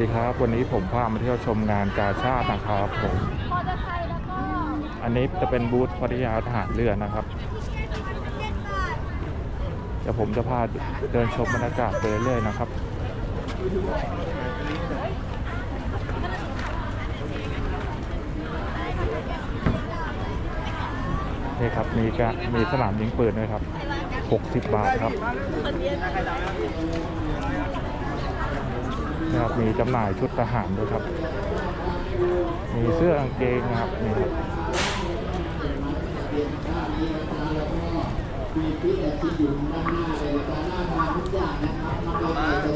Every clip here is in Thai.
ดีครับ วันนี้ผมพามาเที่ยวชมงานกาชาตินะครับผมอันนี้จะเป็นบูธพัทยาทหารเรือนะครับ เดี๋ยวผมจะพาเดินชมบรรยากาศไปเรื่อยๆนะครับนี่ครับมีกะมีสนามยิงปืนด้วยครับ 60 บาทครับ นี่ครับ มีจำหน่ายชุดทหารด้วยครับ มีเสื้อกางเกงนะครับนี่ครับ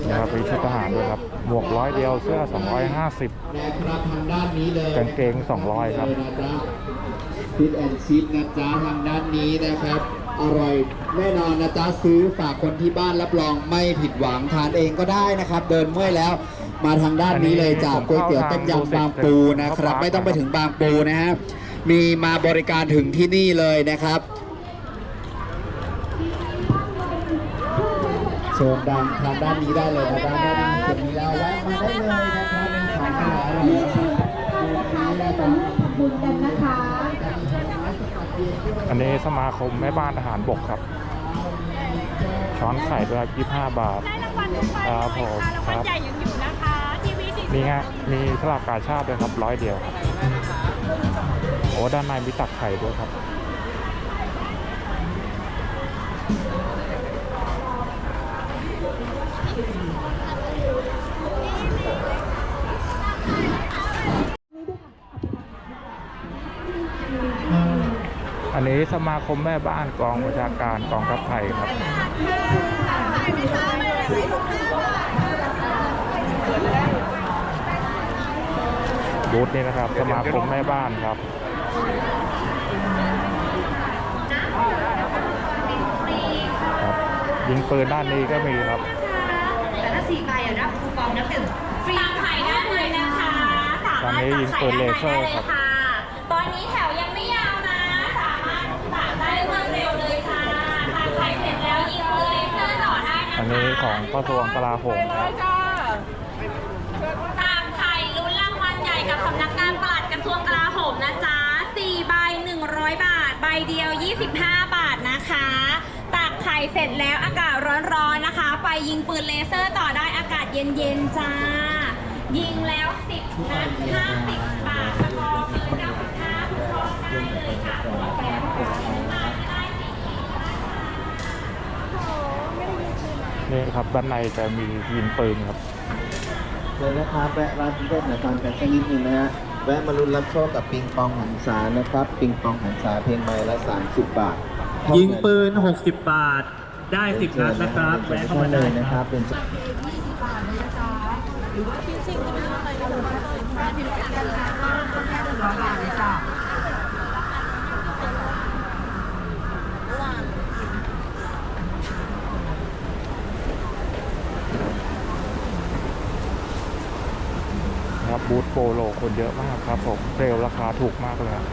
นะครับมีชุดทหารด้วยครับ หมวกร้อยเดียวเสื้อ 250นะครับทางด้านนี้เลยกางเกง 200 ครับฟิตแอนชิพนะจ๊ะทางด้านนี้นะครับ อร่อยแน่นอนนะจ๊ะซื้อฝากคนที่บ้านรับรองไม่ผิดหวังทานเองก็ได้นะครับ เดินเมื่อยแล้ว มาทางด้านนี้เลยจากก๋วยเตี๋ยวต้มยำบางปูนะครับ ไม่ต้องไปถึงบางปูนะฮะมีมาบริการถึงที่นี่เลยนะครับเชิญดังทางด้านนี้ได้เลยนะด้านด้านนี้จะมีแล้วแวะมาได้เลยนะครับเป็นของอร่อยอร่อยนะครับบุญกันนะคะ อันนี้สมาคมแม่บ้านทหารบกครับ ช้อนไข่ด้วยครับ25 บาท ได้รางวัลทุกใบครับเลยผมค่ะรางวัลครับ ใหญ่ยังอยู่นะคะทีวีสีนี่ฮะมีสลากกาชาติด้วยครับร้อยเดียวครับโอ้ด้านในมีตักไข่ด้วยครับ อันนี้สมาคมแม่บ้านกองประชาการกองทัพไทยครับบูธนี้นะครับ สมาคมแม่บ้านครับครับ ยิงปืนด้านนี้ก็มีครับ แต่ถ้าสี่ใบอะรับคูปองนับหนึ่งฟรีตามไข่ได้เลยนะคะสามารถตอนนี้ยิงปืนเลเซอร์ครับ อันนี้ของกระทรวงกลาโหมครับตามไข่ลุ้นรางวัลใหญ่กับสำนักงานปลัดกระทรวงกลาโหมนะจ๊ะ4ใบ100 บาท ใบเดียว 25 บาทนะคะตักไข่เสร็จแล้วอากาศร้อนๆนะคะ ไปยิงปืนเลเซอร์ต่อได้อากาศเย็นๆจ้า ยิงแล้ว 10 นัด 50 บาทสกอร์คือ95ทุกคนได้เลยค่ะแถมข นี่ครับด้านในจะมียิงปืนครับเชิญนะครับแวะร้านพิเศษหน่อยฟังกันสักนิดนึงนะฮะแวะมาลุ้นรับโชคกับปิงปองหันษานะครับ ปิงปองหันษาเพียงใบละ 30 บาทยิงปืน 60 บาท ได้10นัดนะครับแวะเข้ามาได้เลยนะนะคครัรับบเป็นนะครั บูธโปโลคนเยอะมากครับผมเซลล์ราคาถูกมากเลยครับ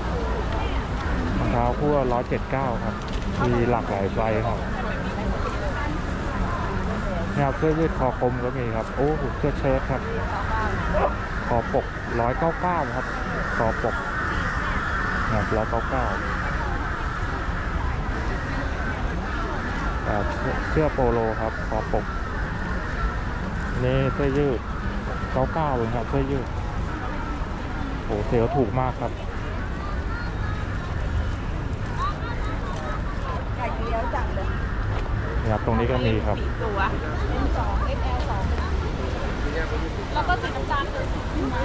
รองเท้าคู่ร้อยเจ็ดเก้าครับ มีหลากหลายไซส์ครับนี่ครับเสื้อยืดคอกลมก็มีครับ โอ้เสื้อเชิ้ตครับ คอปกร้อยเก้าเก้าครับ คอปกนะร้อยเก้าเก้าเสื้อโปโลครับ คอปกนี่เสื้อยืดเก้าเก้าเลยครับเสื้อยืด โอ้เซลล์ถูกมากครับนี่ครับตรงนี้ก็มีครับตัว M2 XL 2 แล้วก็สีน้ำตาลคือไหม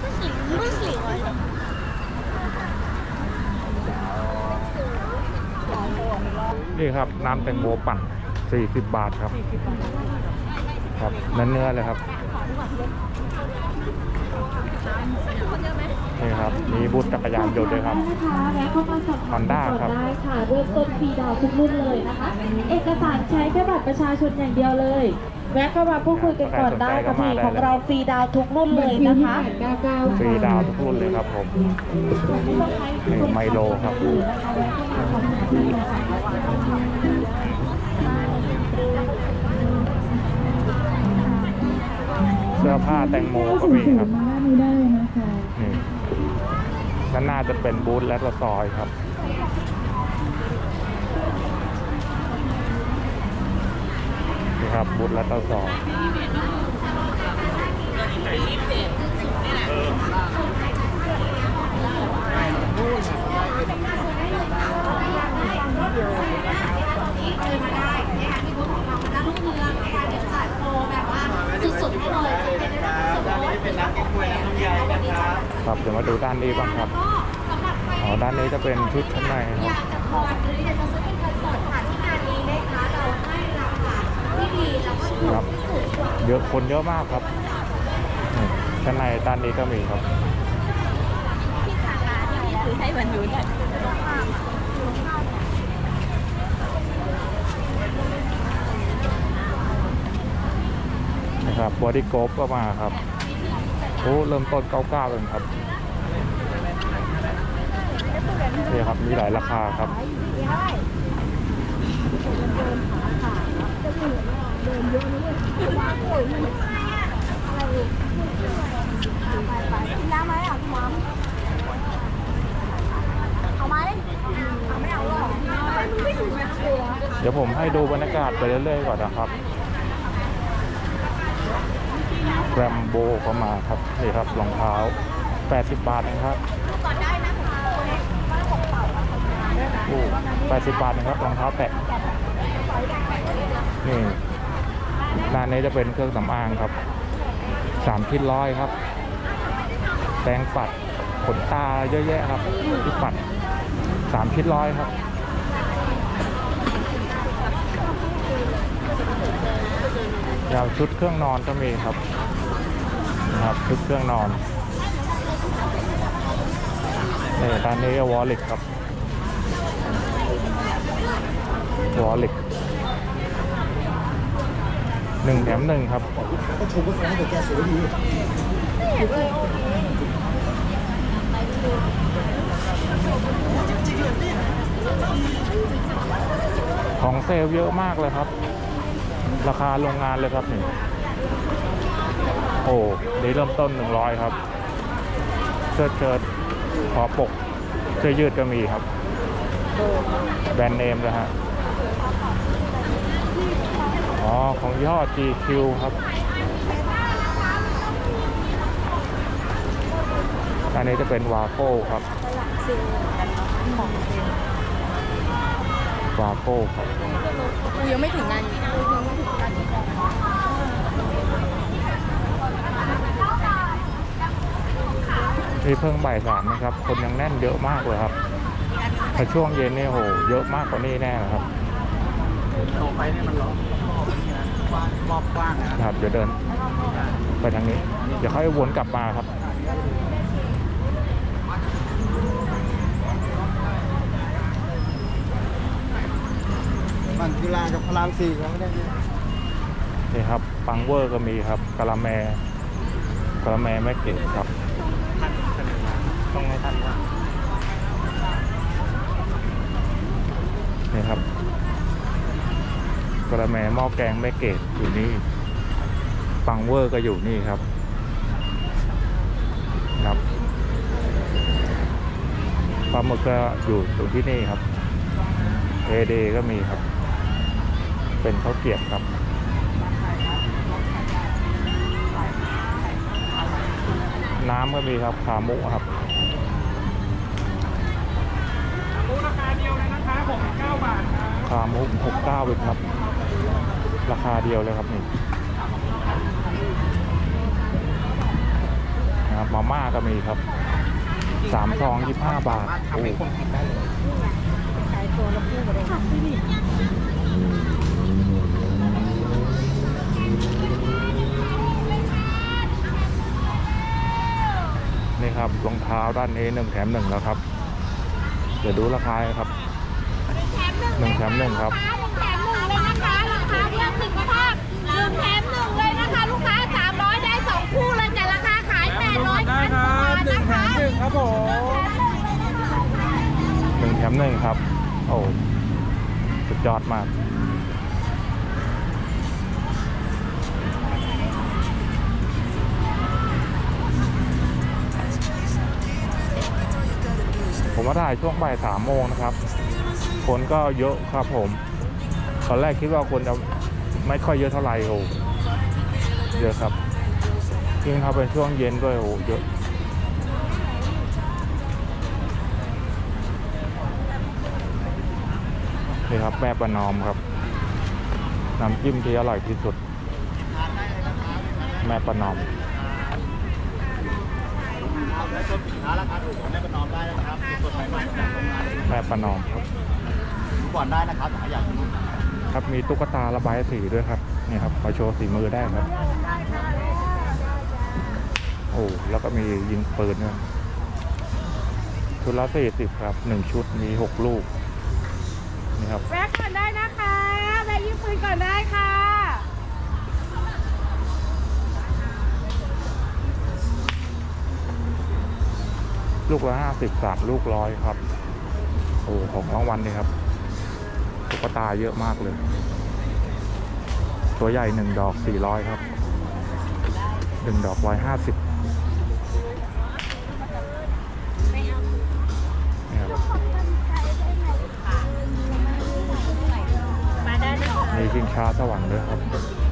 ไม่สีไม่สีเลยนี่ครับน้ำแตงโมปั่น 40 บาทครับ ครับเนื้อๆเลยครับ นี่ครับ มีบูธจักรยานยนต์ด้วยครับนะคะแวะเข้ามาสอบถาม Honda ก่อนครับได้ค่ะเริ่มต้นฟรีดาวน์ทุกรุ่นเลยนะคะ เอกสารใช้แค่บัตรประชาชนอย่างเดียวเลย แวะเข้ามาพูดคุยกันก่อนได้ค่ะพี่ของเราฟรีดาวน์ทุกรุ่นเลยนะคะฟรีดาวน์ทุกรุ่นเลยครับผมนี่ไมโลครับเซสื้อผ้าแตงโมก็มีครับมาด้านนี้ ได้เลยนะคะนี่ด้านหน้าจะเป็นบูธและซอยครับ นี่ครับบูธและซอย ครับเดี๋ยวมาดูด้านนี้บ้างครับอ๋อด้านนี้จะเป็นชุดชั้นในครับอยากจะพอร์ตหรืออยากจะซื้อเป็นเงินสดค่ะที่งานนี้นะคะเราให้ราคาที่ดีแล้วก็ถูกครับที่สุดกว่าเยอะคนเยอะมากครับนี่ชั้นในด้านนี้ก็มีครับถือให้เหมือนหนูเนี่ยนะครับบอดี้โกฟก็มาครับโอ้เริ่มต้นเก้าเก้าเองครับนี่ครับมีหลายราคาครับน้ำไหมอะคุณมอมเอาไหมเอาไม่เอาหรอกไม่ถูกนะเดี๋ยวผมให้ดูบรรยากาศไปเรื่อยๆก่อนนะครับ แรมโบก็มาครับนี่ครับรองเท้า 80 บาทเองครับก่อนได้นะคุณตับโอ้80 บาทเองครับรองเท้าแตะนี่ด้านนี้จะเป็นเครื่องสำอางครับสามชิ้นร้อยครับแปรงปัดขนตาเยอะแยะครับที่ปัดสามชิ้นร้อยครับยาวชุดเครื่องนอนก็มีครับ ครับชุดเครื่องนอนนี่ด้านนี้วอลเลิกครับวอลเลิกหนึ่งแถมหนึ่งครับของเซลเยอะมากเลยครับ ราคาโรงงานเลยครับนี่ โอ้นี่เริ่มต้น 100 ครับ เสื้อเชิ้ตคอปก เสื้อยืดก็มีครับ แบรนด์เนมเลยฮะ อ๋อ ของยี่ห้อ GQ ครับ อันนี้จะเป็นวาโก้ครับวาโก้ครับกูยังไม่ถึงงานยังไม่ถึงงาน นี่เพิ่งบ่ายสามนะครับ คนยังแน่นเยอะมากเลยครับแต่ช่วงเย็นนี่โห เยอะมากกว่านี้แน่นะครับโตไปเนี่ยมันล้อรอบกว้างนะครับ เดี๋ยวเดิน ไปทางนี้ เดี๋ยวค่อยวนกลับมาครับฝั่งกีฬากับพลามสี่เขาไม่ได้เนี่ยนี่ครับปังเวอร์ก็มีครับกะละแมกะละแมแม่เกดครับทันทัน ต้องให้ทันว่านี่ครับกะละแมหม้อแกงแม่เกดอยู่นี่ปังเวอร์ก็อยู่นี่ครับครับปลาหมึกก็อยู่ตรงที่นี่ครับเอเดก็มีครับ เป็นข้าวเกียบครับน้ำก็มีครับขาหมูครับ ราคาเดียวเลยนะคะ 69บาทครับขาหมูหกเก้าเองครับ ราคาเดียวเลยครับนี่นะครับมาม่าก็มีครับสามซองยี่ห้าบาทโอ้คนกินได้เลยนี่ครับรองเท้าด้านนี้หนึ่งแถมหนึ่งแล้วครับ เดี๋ยวดูราคาครับ หนึ่งแถมหนึ่งครับหนึ่งแถมหนึ่งเลยนะคะราคาเดียวสิบกระทากหนึ่งแถมหนึ่งเลยนะคะลูกค้าสามร้อยได้สองคู่เลยแต่ราคาขายแปดร้อยพันกว่าบาทนะคะครับผมหนึ่งแถมหนึ่งครับ โอ้สุดยอดมาก มาถ่ายช่วงบ่ายสามโมงนะครับ คนก็เยอะครับผม ตอนแรกคิดว่าคนจะไม่ค่อยเยอะเท่าไหร่โอ้เยอะครับยิ่งถ้าเป็นช่วงเย็นด้วยโอ้เยอะนี่ครับแม่ประนอมครับน้ำจิ้มที่อร่อยที่สุด แม่ประนอม แม่ประนอมครับก่อนได้นะครับถ้าอยากครับมีตุ๊กตาระบายสีด้วยครับนี่ครับมาโชว์สีมือได้ครับ โอ้แล้วก็มียิงปืนด้วยชุดละสี่สิบครับหนึ่งชุดมีหกลูกนี่ครับ แวะก่อนได้นะคะแวะยิงปืนก่อนได้ค่ะ ลูกละห้าสิบสามลูกร้อยครับ โอ้ของรางวัลนี่ครับตุ๊กตาเยอะมากเลย ตัวใหญ่หนึ่งดอกสี่ร้อยครับหนึ่งดอกร้อยห้าสิบนี่ครับมาได้เลยมีชิงช้าสวรรค์ด้วยครับครับ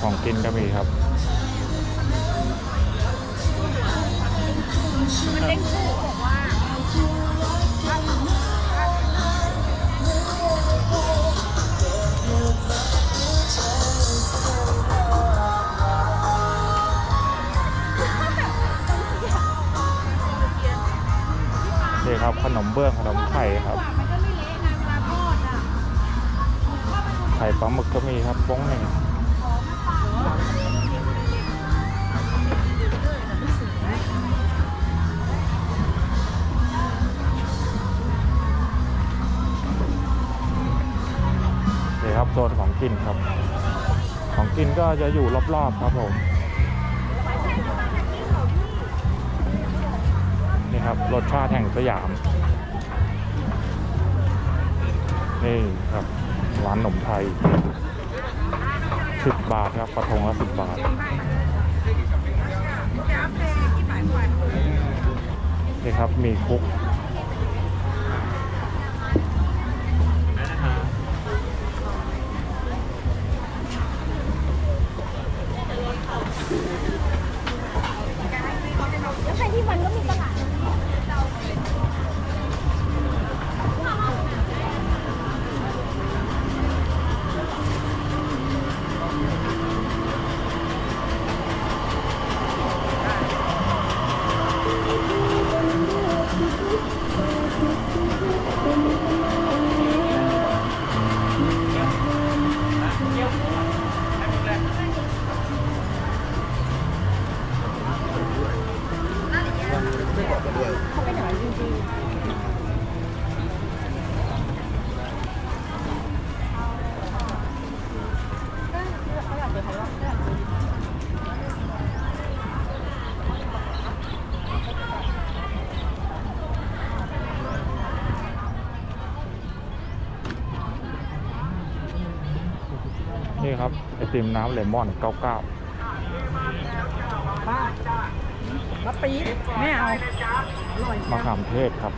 ของกินก็มีครับนี่ครับขนมเบื้องขนมไข่ครับไม่เละนะเวลาทอดอะไข่ปลาหมึกก็มีครับป้งหนึ่ง นี่ครับโซนของกินครับ ของกินก็จะอยู่รอบๆครับผมนี่ครับรสชาติแห่งสยามนี่ครับร้านขนมไทยสิบบาทครับกระทงละสิบบาทนี่ครับมีคุก นี่ครับ ไอติมน้ำเลมอนเก้าเก้ามาปี๊ดไม่เอามะขามเทศครับ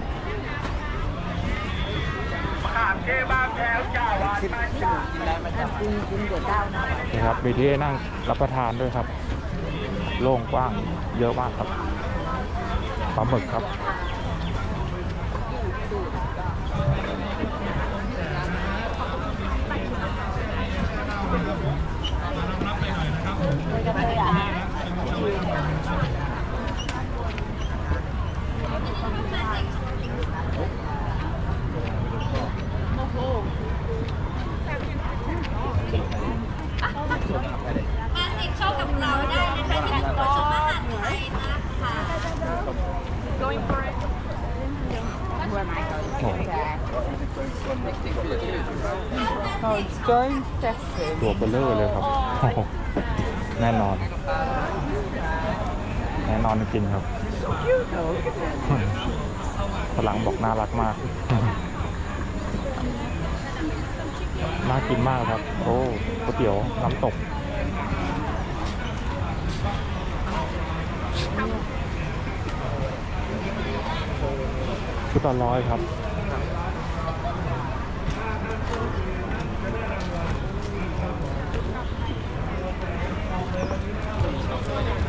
นี่ครับมีที่ให้นั่งรับประทานด้วยครับ โล่งกว้างเยอะมากครับปลาหมึกครับ มาสิบโชคกับเราได้นะคะที่ตัวชมอาหารไทยนะคะ going for it ยตัวเบลเลอร์เลยครับ แน่นอน แน่นอนจริงครับพลังบอกน่ารักมาก น่ากินมากครับ โอ้ก๋วยเตี๋ยวน้ำตกชุดละร้อยครับ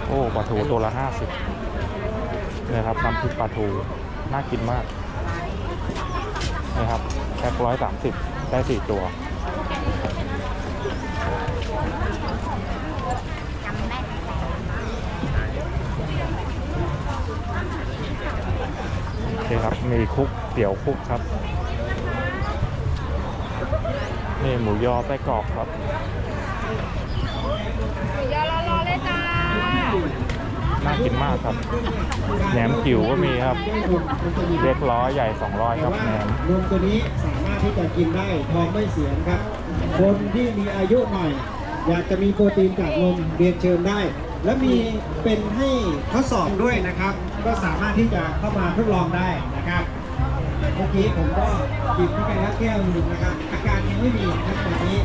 โอ้ปลาทูตัวละห้าสิบนี่ครับน้ำพริกปลาทูน่ากินมากนี่ครับแพ็คร้อยสามสิบได้สี่ตัว โอเคครับ มีคุกเตี๋ยวคุกครับ นี่หมูยอไส้กรอกครับเดี๋ยวรอรอเลยจ้าน่ากินมากครับ แหนมจิ๋วก็มีครับ เล็กร้อยใหญ่ 200 ครับแหนมนมตัวนี้สามารถที่จะกินได้ท้องไม่เสียนะครับ คนที่มีอายุหน่อย อยากจะมีโปรตีนจากนมเรียนเชิญได้ และมีเป็นให้ทดสอบด้วยนะครับ ก็สามารถที่จะเข้ามาทดลองได้นะครับเมื่อกี้ผมก็กินเข้าไปแล้วแก้วหนึ่งนะครับ อาการยังไม่มีนะครับตอนนี้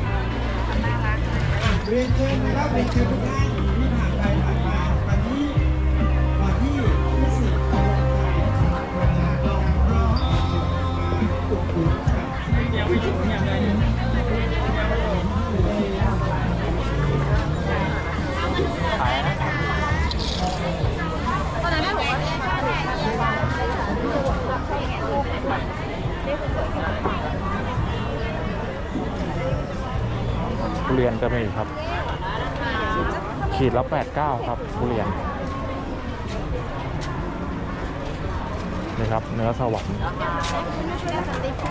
เรียนเชิญนะครับเรียนเชิญทุกท่านที่ผ่านไปผ่านมาตอนนี้ก่อนที่ที่สิบตลอดไปประชาชนก็มาอุดหนุนครั ทุเรียนก็มีครับ ขีดละ89 ครับทุเรียน นี่ครับ เนื้อสวรรค์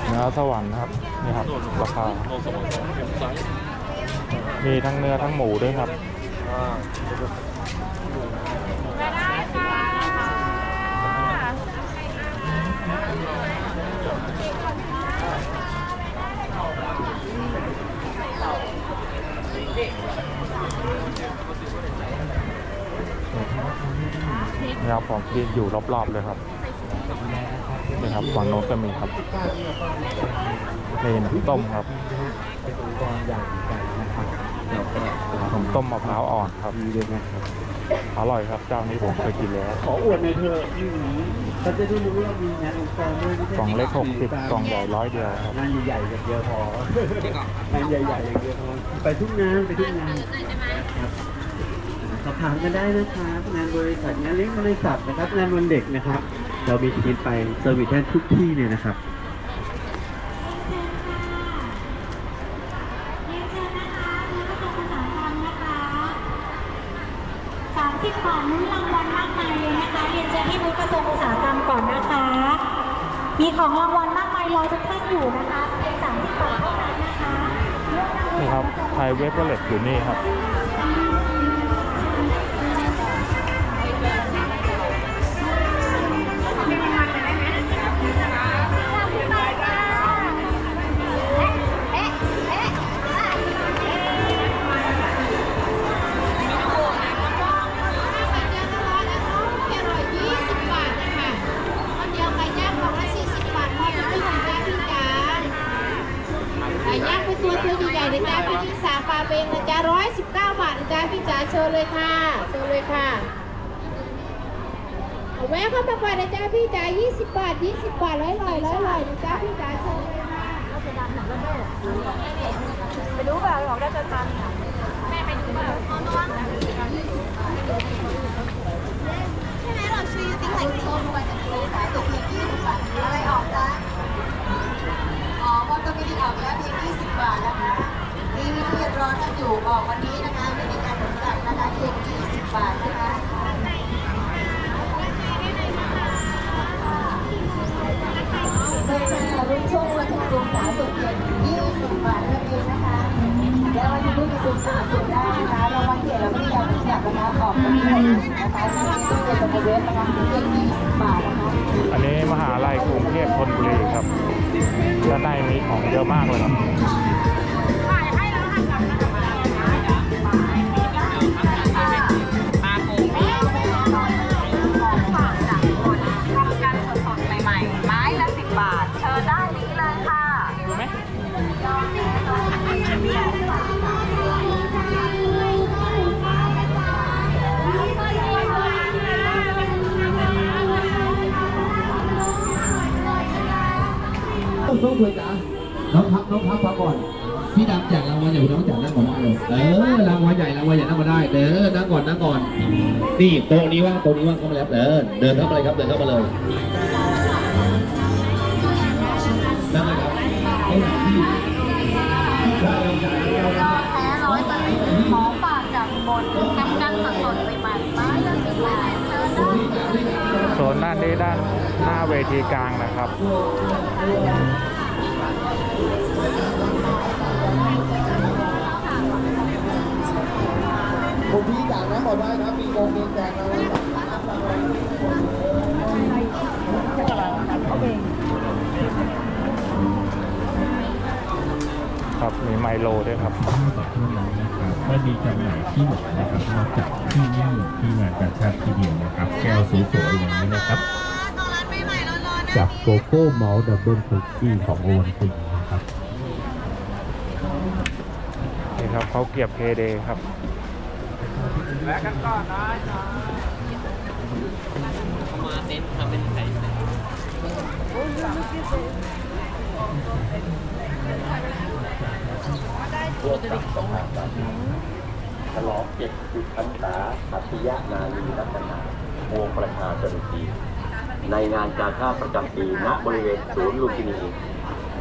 เนื้อสวรรค์ครับ นี่ครับราคา มีทั้งเนื้อทั้งหมูด้วยครับ นี่ครับผมกินอยู่รอบๆเลยครับนี่ครับฝั่งโน้นก็มีครับนี่น้ำต้มครับน้ำต้มมะพร้าวอ่อนครับ อร่อยครับเจ้านี้ผมเคยกินแล้ว ขออวดหน่อยเถอะอืมเขาจะได้รู้ว่ามีงานองค์กรด้วยไม่ใช่กล่องเล็ก60กล่องใหญ่ร้อยเดียวครับ งานใหญ่ๆอย่างเดียวพองานใหญ่ๆอย่างเดียวพอไปทุกงานไปทุกงานครับสอบถามกันได้นะครับงานบริษัทงานเลี้ยงบริษัทนะครับงานวันเด็กนะครับ เรามีทีมไปเซอร์วิสแทนทุกที่เนี่ยนะครับ สามสิบบาทนู้นรางวัลมากมายเลยนะคะ เรียนเชิญที่บูธกระทรวงอุตสาหกรรมก่อนนะคะ มีของรางวัลมากมายรอทุกท่านอยู่นะคะเพียงสามสิบบาทเท่านั้นนะคะ นี่ครับไทย เวฟเวอร์เลตอยู่นี่ครับ ด้วยจ้าน้องพักน้องพักพักก่อน พี่ดำแจกรางวัลใหญ่น้องแจกนั่งก่อนได้เลยเออรางวัลใหญ่รางวัลใหญ่นั่งมาได้เด้อนั่งก่อนนั่งก่อนนี่โต๊ะนี้ว่างโต๊ะนี้ว่างเข้ามาแล้วเออเดินเข้ามาเลยครับเดินเข้ามาเลยนั่งเลยครับเอาหลังที่ได้เลยจ้าแพ้ร้อยบาทของฝากจากบน โซนด้านนี้ด้านหน้าเวทีกลางนะครับผมพี่จากนั้นบอได้ครับมีโกงเงินแจกรา ครับ มีไมโลด้วยครับก็มีจำหน่ายที่หมดนะครับนอกจากที่นี่ที่งานกาชาติทีเดียวนะครับ แก้วสวยๆอย่างนี้นะครับจากโกโก้มอลดับเบิลคุกกี้ของโอวันตินนะครับนี่ครับเขาเก็บเพเดครับ ฉลอง70พรรษาสัตยานาลีรัตนาวงประชาชนปีในงานการข้าประจำปีณบริเวณศูนย์ลุมพินี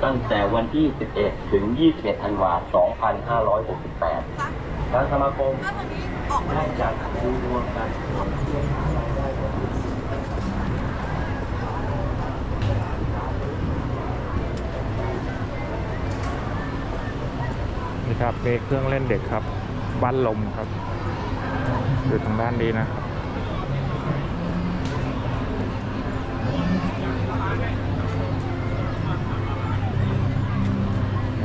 ตั้งแต่วันที่ 11 ถึง 21 ธันวาคม 2568 ทางสมาคมได้จัดดูรวมกันท่องเที่ยวหารายได้อน ครับมีเครื่องเล่นเด็กครับบ้านลมครับอยู่ทางด้านนี้นะ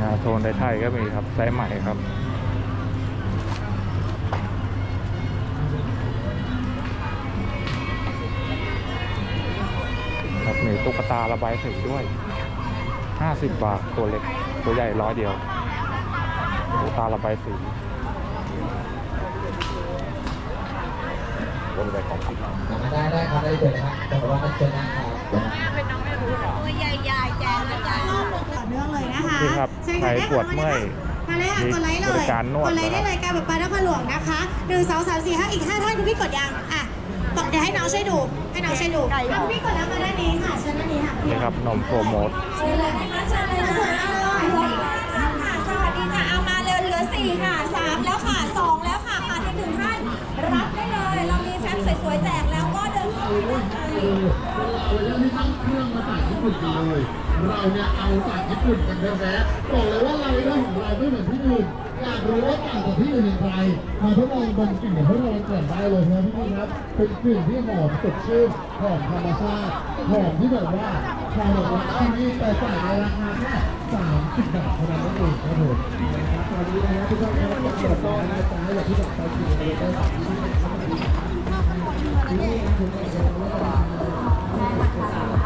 ครับโซนไทยๆก็มีครับไซส์ใหม่ครับครับมีตุ๊กตาระบายสีด้วย 50 บาท ตัวเล็ก ตัวใหญ่ร้อยเดียว ตุ๊กตาระบายสีบนใบของผิดได้ได้ครับได้เลยครับแต่ว่ามันเป็นนะครับตัวใหญ่ๆแจกนะจ๊ะต่อเนื่องเลยนะคะนี่ครับใช่ใครค่ะปวดเมื่อยมาเลยค่ะกดไลค์เลยบริการนวดกดไลค์ได้เลยการแบบปลานครหลวงนะคะหนึ่งสองสามสี่ห้าอีกห้าท่านคุณพี่กดยังอะกดเดี๋ยวให้น้องช่วยดู ให้น้องช่วยดูอะคุณพี่กดแล้วมาด้านนี้ค่ะเชิญด้านนี้ค่ะนี่ครับนมโปรโมทเชิญเลยนะคะเชิญเลย สี่ค่ะสามแล้วค่ะสองแล้วค่ะขาดอีกหนึ่งท่านรับได้เลย เรามีแฟ้มสวยๆแจกแล้วก็เดินเข้าไปด้านในเราไม่ต้งเครื่องมาจากญี่ปุ่นเลย เราเนี่ยเอาจากญี่ปุ่นกันแท้ๆบอกเลยว่าเราเรื่องของเราไม่เหมือนที่อื่นอยากรู้ว่าต่างจากที่อื่นอย่างไรมาทดลองดมกลิ่นของทดลองก่อนได้เลยนะพี่ครับ เป็นกลิ่นที่หอมสดชื่นหอมธรรมชาติหอมที่แบบว่าชาวแบบว่าที่นี่แต่จ่ายในราคาแค่ สามสิบาทเท่านั้นเองครับผมตอนนี้นะฮะทุกท่านครับเปิดต้อนรับการที่บอไปคือเราได้สามสิบบาทนี่นะคุณผู้ชม